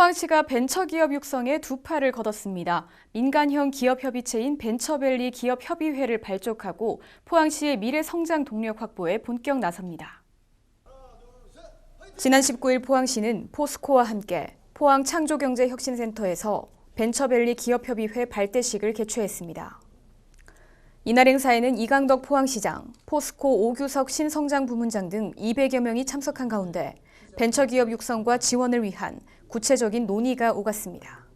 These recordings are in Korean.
포항시가 벤처기업 육성에 두 팔을 걷었습니다. 민간형 기업협의체인 벤처밸리 기업협의회를 발족하고 포항시의 미래 성장 동력 확보에 본격 나섭니다. 지난 19일 포항시는 포스코와 함께 포항 창조경제혁신센터에서 벤처밸리 기업협의회 발대식을 개최했습니다. 이날 행사에는 이강덕 포항시장, 포스코 오규석 신성장 부문장 등 200여 명이 참석한 가운데 벤처기업 육성과 지원을 위한 구체적인 논의가 오갔습니다.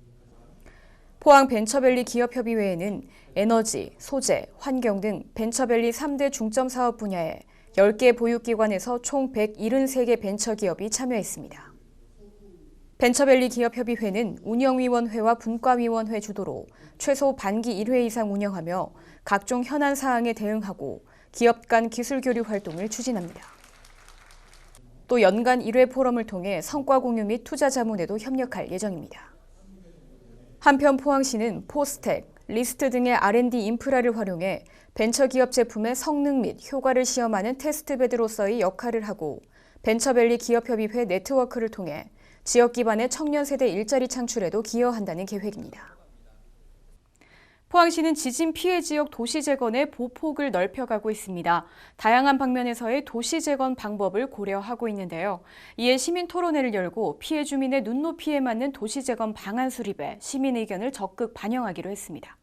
포항 벤처밸리 기업협의회에는 에너지, 소재, 환경 등 벤처밸리 3대 중점 사업 분야에 10개 보육기관에서 총 173개 벤처기업이 참여했습니다. 벤처밸리 기업협의회는 운영위원회와 분과위원회 주도로 최소 반기 1회 이상 운영하며 각종 현안 사항에 대응하고 기업 간 기술 교류 활동을 추진합니다. 또 연간 1회 포럼을 통해 성과 공유 및 투자 자문에도 협력할 예정입니다. 한편 포항시는 포스텍, 리스트 등의 R&D 인프라를 활용해 벤처기업 제품의 성능 및 효과를 시험하는 테스트베드로서의 역할을 하고 벤처밸리 기업협의회 네트워크를 통해 지역 기반의 청년 세대 일자리 창출에도 기여한다는 계획입니다. 포항시는 지진 피해 지역 도시 재건의 보폭을 넓혀가고 있습니다. 다양한 방면에서의 도시 재건 방법을 고려하고 있는데요. 이에 시민 토론회를 열고 피해 주민의 눈높이에 맞는 도시 재건 방안 수립에 시민 의견을 적극 반영하기로 했습니다.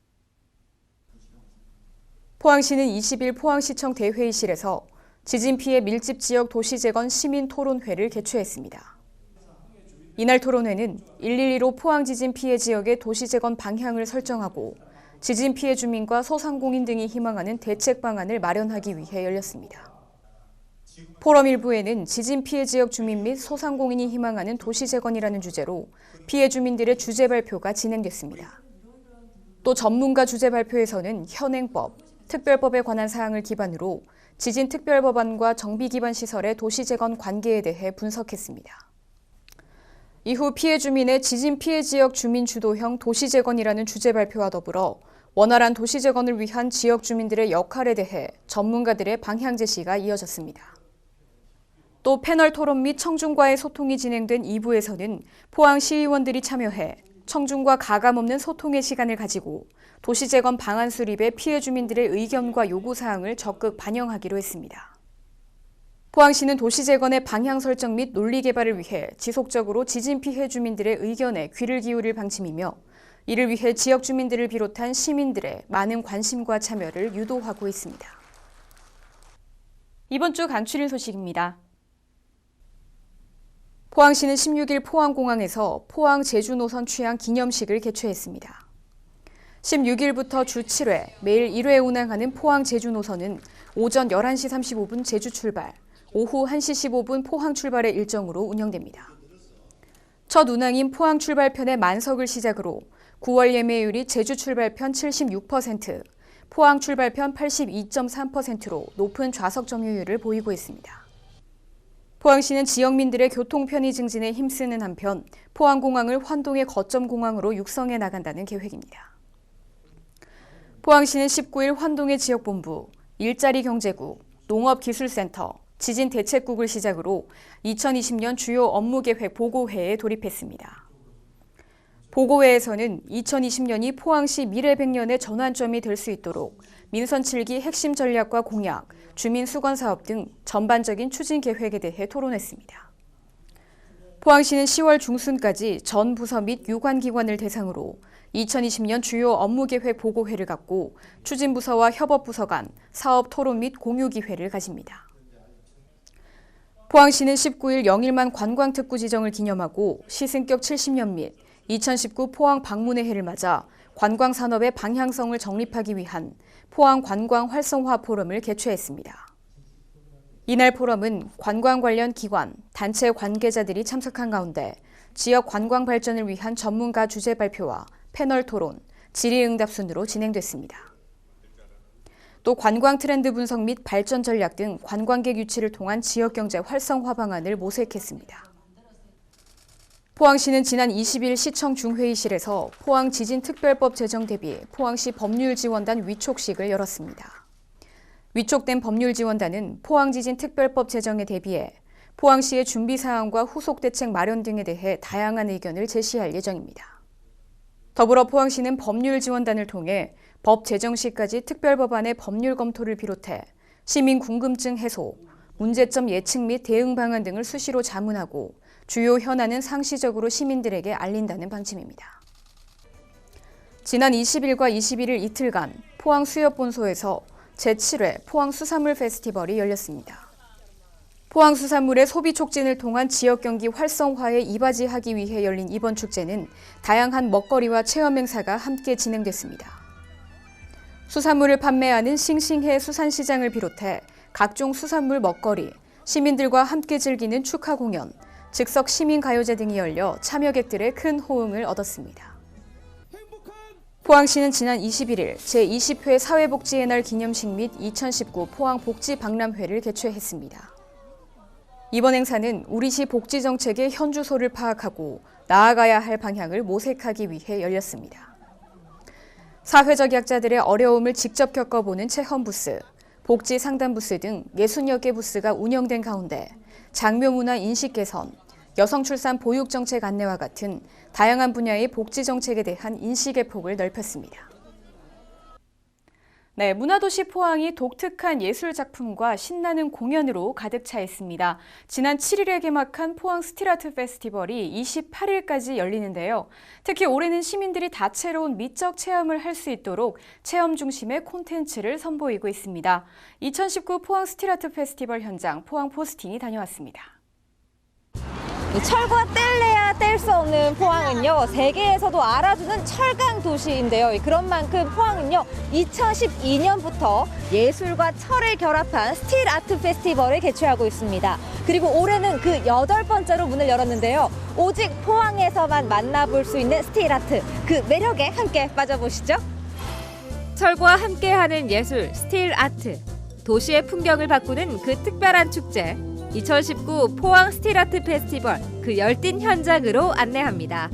포항시는 20일 포항시청 대회의실에서 지진 피해 밀집 지역 도시 재건 시민 토론회를 개최했습니다. 이날 토론회는 112로 포항 지진 피해 지역의 도시 재건 방향을 설정하고 지진 피해 주민과 소상공인 등이 희망하는 대책 방안을 마련하기 위해 열렸습니다. 포럼 일부에는 지진 피해 지역 주민 및 소상공인이 희망하는 도시 재건이라는 주제로 피해 주민들의 주제 발표가 진행됐습니다. 또 전문가 주제 발표에서는 현행법, 특별법에 관한 사항을 기반으로 지진 특별법안과 정비 기반 시설의 도시 재건 관계에 대해 분석했습니다. 이후 피해 주민의 지진 피해 지역 주민 주도형 도시 재건이라는 주제 발표와 더불어 원활한 도시 재건을 위한 지역 주민들의 역할에 대해 전문가들의 방향 제시가 이어졌습니다. 또 패널 토론 및 청중과의 소통이 진행된 2부에서는 포항 시의원들이 참여해 청중과 가감없는 소통의 시간을 가지고 도시 재건 방안 수립에 피해 주민들의 의견과 요구 사항을 적극 반영하기로 했습니다. 포항시는 도시 재건의 방향 설정 및 논리 개발을 위해 지속적으로 지진 피해 주민들의 의견에 귀를 기울일 방침이며 이를 위해 지역 주민들을 비롯한 시민들의 많은 관심과 참여를 유도하고 있습니다. 이번 주 간추린 소식입니다. 포항시는 16일 포항공항에서 포항 제주 노선 취향 기념식을 개최했습니다. 16일부터 주 7회 매일 1회 운항하는 포항 제주 노선은 오전 11시 35분 제주 출발, 오후 1시 15분 포항 출발의 일정으로 운영됩니다. 첫 운항인 포항 출발편의 만석을 시작으로 9월 예매율이 제주 출발편 76%, 포항 출발편 82.3%로 높은 좌석 점유율을 보이고 있습니다. 포항시는 지역민들의 교통 편의 증진에 힘쓰는 한편 포항공항을 환동의 거점 공항으로 육성해 나간다는 계획입니다. 포항시는 19일 환동의 지역본부, 일자리 경제국, 농업기술센터, 지진 대책국을 시작으로 2020년 주요 업무 계획 보고회에 돌입했습니다. 보고회에서는 2020년이 포항시 미래 100년의 전환점이 될 수 있도록 민선 7기 핵심 전략과 공약, 주민 수건 사업 등 전반적인 추진 계획에 대해 토론했습니다. 포항시는 10월 중순까지 전 부서 및 유관 기관을 대상으로 2020년 주요 업무 계획 보고회를 갖고 추진 부서와 협업 부서 간 사업 토론 및 공유 기회를 가집니다. 포항시는 19일 영일만 관광특구 지정을 기념하고 시승격 70년 및 2019 포항 방문의 해를 맞아 관광 산업의 방향성을 정립하기 위한 포항 관광 활성화 포럼을 개최했습니다. 이날 포럼은 관광 관련 기관, 단체 관계자들이 참석한 가운데 지역 관광 발전을 위한 전문가 주제 발표와 패널 토론, 질의응답 순으로 진행됐습니다. 또 관광 트렌드 분석 및 발전 전략 등 관광객 유치를 통한 지역 경제 활성화 방안을 모색했습니다. 포항시는 지난 20일 시청 중회의실에서 포항 지진 특별법 제정 대비 포항시 법률 지원단 위촉식을 열었습니다. 위촉된 법률 지원단은 포항 지진 특별법 제정에 대비해 포항시의 준비 사항과 후속 대책 마련 등에 대해 다양한 의견을 제시할 예정입니다. 더불어 포항시는 법률지원단을 통해 법 제정 시까지 특별법안의 법률 검토를 비롯해 시민 궁금증 해소, 문제점 예측 및 대응 방안 등을 수시로 자문하고 주요 현안은 상시적으로 시민들에게 알린다는 방침입니다. 지난 20일과 21일 이틀간 포항 수협본소에서 제7회 포항 수산물 페스티벌이 열렸습니다. 포항 수산물의 소비 촉진을 통한 지역 경기 활성화에 이바지하기 위해 열린 이번 축제는 다양한 먹거리와 체험 행사가 함께 진행됐습니다. 수산물을 판매하는 싱싱해 수산시장을 비롯해 각종 수산물 먹거리, 시민들과 함께 즐기는 축하 공연, 즉석 시민 가요제 등이 열려 참여객들의 큰 호응을 얻었습니다. 포항시는 지난 21일 제20회 사회복지의 날 기념식 및 2019 포항 복지 박람회를 개최했습니다. 이번 행사는 우리시 복지 정책의 현주소를 파악하고 나아가야 할 방향을 모색하기 위해 열렸습니다. 사회적 약자들의 어려움을 직접 겪어보는 체험 부스, 복지 상담 부스 등 60여 개 부스가 운영된 가운데 장묘 문화 인식 개선, 여성 출산 보육 정책 안내와 같은 다양한 분야의 복지 정책에 대한 인식의 폭을 넓혔습니다. 네, 문화도시 포항이 독특한 예술 작품과 신나는 공연으로 가득 차 있습니다. 지난 7일에 개막한 포항 스틸아트 페스티벌이 28일까지 열리는데요. 특히 올해는 시민들이 다채로운 미적 체험을 할 수 있도록 체험 중심의 콘텐츠를 선보이고 있습니다. 2019 포항 스틸아트 페스티벌 현장 포항 포스팅이 다녀왔습니다. 이 철과 뗄래야 뗄 수 없는 포항은요 세계에서도 알아주는 철강 도시인데요. 그런 만큼 포항은요 2012년부터 예술과 철을 결합한 스틸 아트 페스티벌을 개최하고 있습니다. 그리고 올해는 그 여덟 번째로 문을 열었는데요. 오직 포항에서만 만나볼 수 있는 스틸 아트 그 매력에 함께 빠져보시죠. 철과 함께하는 예술 스틸 아트. 도시의 풍경을 바꾸는 그 특별한 축제 2019 포항 스틸 아트 페스티벌 그 열띤 현장으로 안내합니다.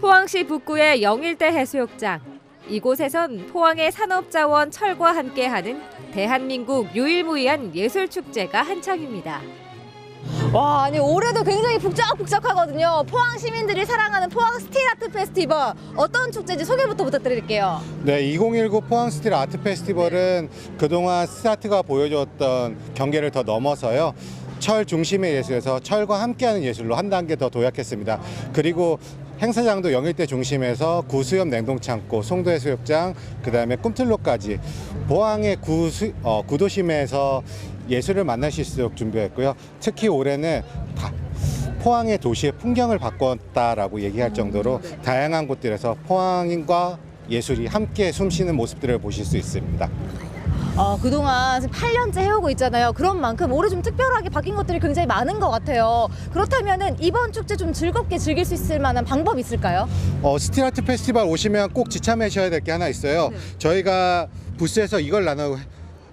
포항시 북구의 영일대 해수욕장 이곳에선 포항의 산업자원 철과 함께하는 대한민국 유일무이한 예술 축제가 한창입니다. 와 아니 올해도 굉장히 북적북적하거든요 포항 시민들이 사랑하는 포항 스틸 아트 페스티벌 어떤 축제인지 소개부터 부탁드릴게요 네, 2019 포항 스틸 아트 페스티벌은 그동안 스타트가 보여줬던 경계를 더 넘어서요. 철 중심의 예술에서 철과 함께하는 예술로 한 단계 더 도약했습니다. 그리고 행사장도 영일대 중심에서 구수염 냉동창고, 송도해 수욕장, 그 다음에 꿈틀로까지 포항의 구수, 어, 구도심에서 예술을 만나실 수 있도록 준비했고요. 특히 올해는 다 포항의 도시의 풍경을 바꿨다라고 얘기할 정도로 다양한 곳들에서 포항인과 예술이 함께 숨쉬는 모습들을 보실 수 있습니다. 어, 그동안 지금 8년째 해오고 있잖아요 그런 만큼 올해 좀 특별하게 바뀐 것들이 굉장히 많은 것 같아요 그렇다면 이번 축제 좀 즐겁게 즐길 수 있을 만한 방법 있을까요? 어, 스틸아트 페스티벌 오시면 꼭 지참하셔야 될 게 하나 있어요. 저희가 부스에서 이걸 나눠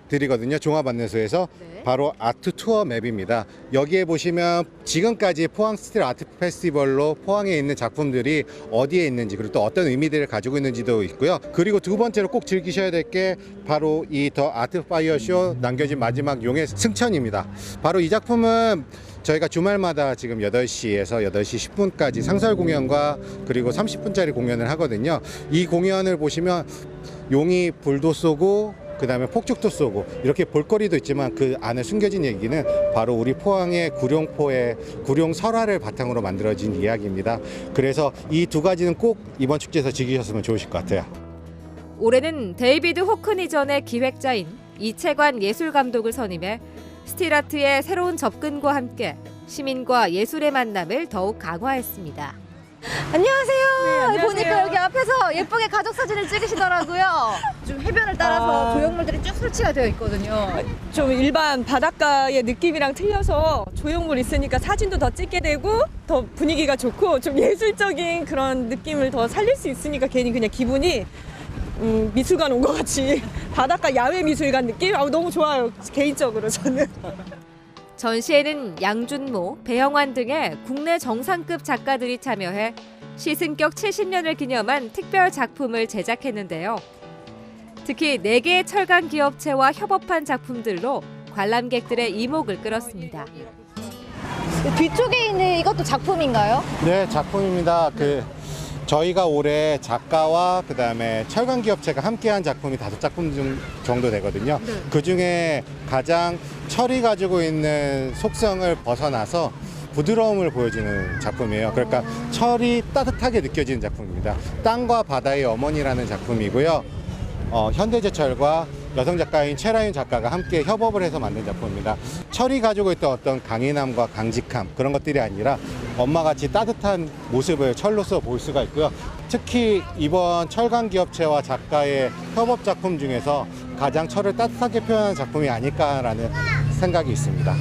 드리거든요. 종합 안내소에서 네. 바로 아트 투어 맵입니다. 여기에 보시면 지금까지 포항 스틸 아트 페스티벌로 포항에 있는 작품들이 어디에 있는지 그리고 또 어떤 의미들을 가지고 있는지도 있고요. 그리고 두 번째로 꼭 즐기셔야 될 게 바로 이 더 아트 파이어 쇼 남겨진 마지막 용의 승천입니다. 바로 이 작품은 저희가 주말마다 지금 8시에서 8시 10분까지 상설 공연과 그리고 30분짜리 공연을 하거든요. 이 공연을 보시면 용이 불도 쏘고 그 다음에 폭죽도 쏘고 이렇게 볼거리도 있지만 그 안에 숨겨진 얘기는 바로 우리 포항의 구룡포의 구룡 설화를 바탕으로 만들어진 이야기입니다. 그래서 이 두 가지는 꼭 이번 축제에서 즐기셨으면 좋으실 것 같아요. 올해는 데이비드 호크니전의 기획자인 이채관 예술 감독을 선임해 스틸아트의 새로운 접근과 함께 시민과 예술의 만남을 더욱 강화했습니다. 안녕하세요. 보니까 여기 앞에서 예쁘게 가족 사진을 찍으시더라고요. 좀 해변을 따라서 아. 조형물들이 쭉 설치가 되어 있거든요. 좀 일반 바닷가의 느낌이랑 틀려서 조형물 있으니까 사진도 더 찍게 되고 더 분위기가 좋고 좀 예술적인 그런 느낌을 더 살릴 수 있으니까 괜히 그냥 기분이 음, 미술관 온 것 같이 바닷가 야외 미술관 느낌? 아, 너무 좋아요 개인적으로 저는 전시회는 양준모, 배영환 등의 국내 정상급 작가들이 참여해 시승격 70년을 기념한 특별 작품을 제작했는데요. 특히 4개의 철강 기업체와 협업한 작품들로 관람객들의 이목을 끌었습니다. 뒤쪽에 있는 이것도 작품인가요? 네, 작품입니다. 그 저희가 올해 작가와 그다음에 철강 기업체가 함께한 작품이 다섯 작품 중- 정도 되거든요. 그 중에 가장 철이 가지고 있는 속성을 벗어나서 부드러움을 보여주는 작품이에요. 그러니까 철이 따뜻하게 느껴지는 작품입니다. 땅과 바다의 어머니라는 작품이고요. 어, 현대제철과 여성 작가인 최라윤 작가가 함께 협업을 해서 만든 작품입니다. 철이 가지고 있던 어떤 강인함과 강직함 그런 것들이 아니라 엄마같이 따뜻한 모습을 철로서 볼 수가 있고요. 특히 이번 철강 기업체와 작가의 협업 작품 중에서 가장 철을 따뜻하게 표현한 작품이 아닐까라는 생각이 있습니다.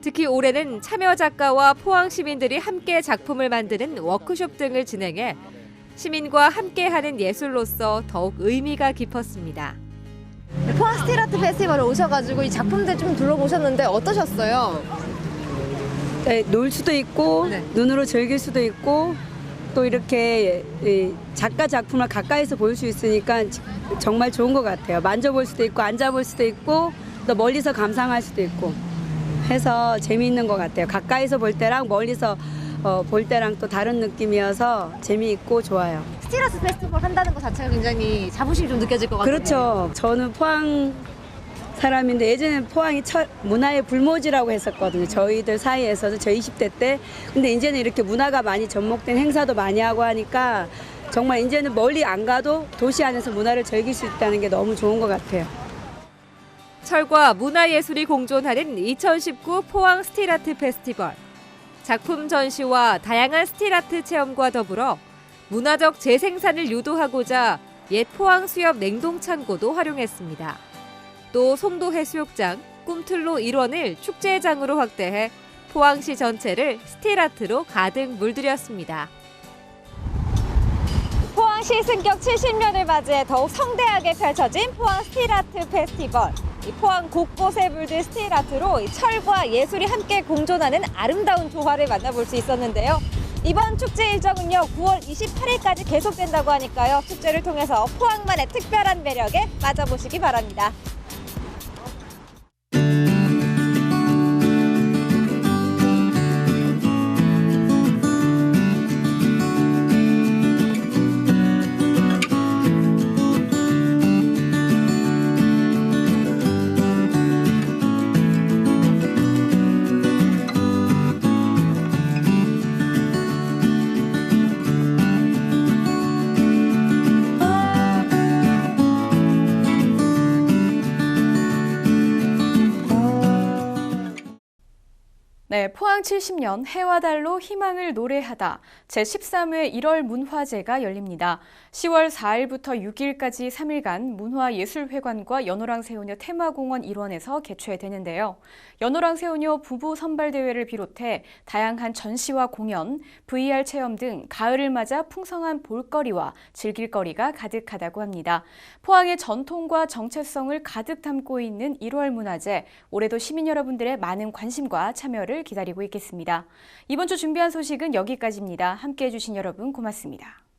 특히 올해는 참여 작가와 포항 시민들이 함께 작품을 만드는 워크숍 등을 진행해 시민과 함께하는 예술로서 더욱 의미가 깊었습니다. 포항 스틸아트 페스티벌에 오셔가지고 이 작품들 좀 둘러보셨는데 어떠셨어요? 네, 놀 수도 있고 네. 눈으로 즐길 수도 있고 또 이렇게 이 작가 작품을 가까이서 볼 수 있으니까 정말 좋은 것 같아요. 만져볼 수도 있고 앉아볼 수도 있고 또 멀리서 감상할 수도 있고 해서 재미있는 것 같아요. 가까이서 볼 때랑 멀리서 어, 볼 때랑 또 다른 느낌이어서 재미있고 좋아요. 스틸아트 페스티벌 한다는 것 자체가 굉장히 자부심이 좀 느껴질 것 같아요. 그렇죠. 저는 포항 사람인데 예전에 포항이 철, 문화의 불모지라고 했었거든요. 저희들 사이에서도 저 20대 때. 근데 이제는 이렇게 문화가 많이 접목된 행사도 많이 하고 하니까 정말 이제는 멀리 안 가도 도시 안에서 문화를 즐길 수 있다는 게 너무 좋은 것 같아요. 철과 문화예술이 공존하는 2019 포항 스틸아트 페스티벌. 작품 전시와 다양한 스틸아트 체험과 더불어 문화적 재생산을 유도하고자 옛 포항 수협 냉동창고도 활용했습니다. 또 송도 해수욕장, 꿈틀로 일원을 축제장으로 확대해 포항시 전체를 스틸아트로 가득 물들였습니다. 포항시 승격 70년을 맞이해 더욱 성대하게 펼쳐진 포항 스틸아트 페스티벌. 이 포항 곳곳에 물든 스틸아트로 이 철과 예술이 함께 공존하는 아름다운 조화를 만나볼 수 있었는데요. 이번 축제 일정은요 9월 28일까지 계속된다고 하니까요 축제를 통해서 포항만의 특별한 매력에 빠져보시기 바랍니다. 네, 포항 70년 해와 달로 희망을 노래하다 제13회 1월 문화제가 열립니다. 10월 4일부터 6일까지 3일간 문화예술회관과 연호랑 새우녀 테마공원 일원에서 개최되는데요. 연호랑 새우녀 부부 선발대회를 비롯해 다양한 전시와 공연, VR 체험 등 가을을 맞아 풍성한 볼거리와 즐길거리가 가득하다고 합니다. 포항의 전통과 정체성을 가득 담고 있는 1월 문화제, 올해도 시민 여러분들의 많은 관심과 참여를 기다리고 있겠습니다. 이번 주 준비한 소식은 여기까지입니다. 함께 해 주신 여러분 고맙습니다.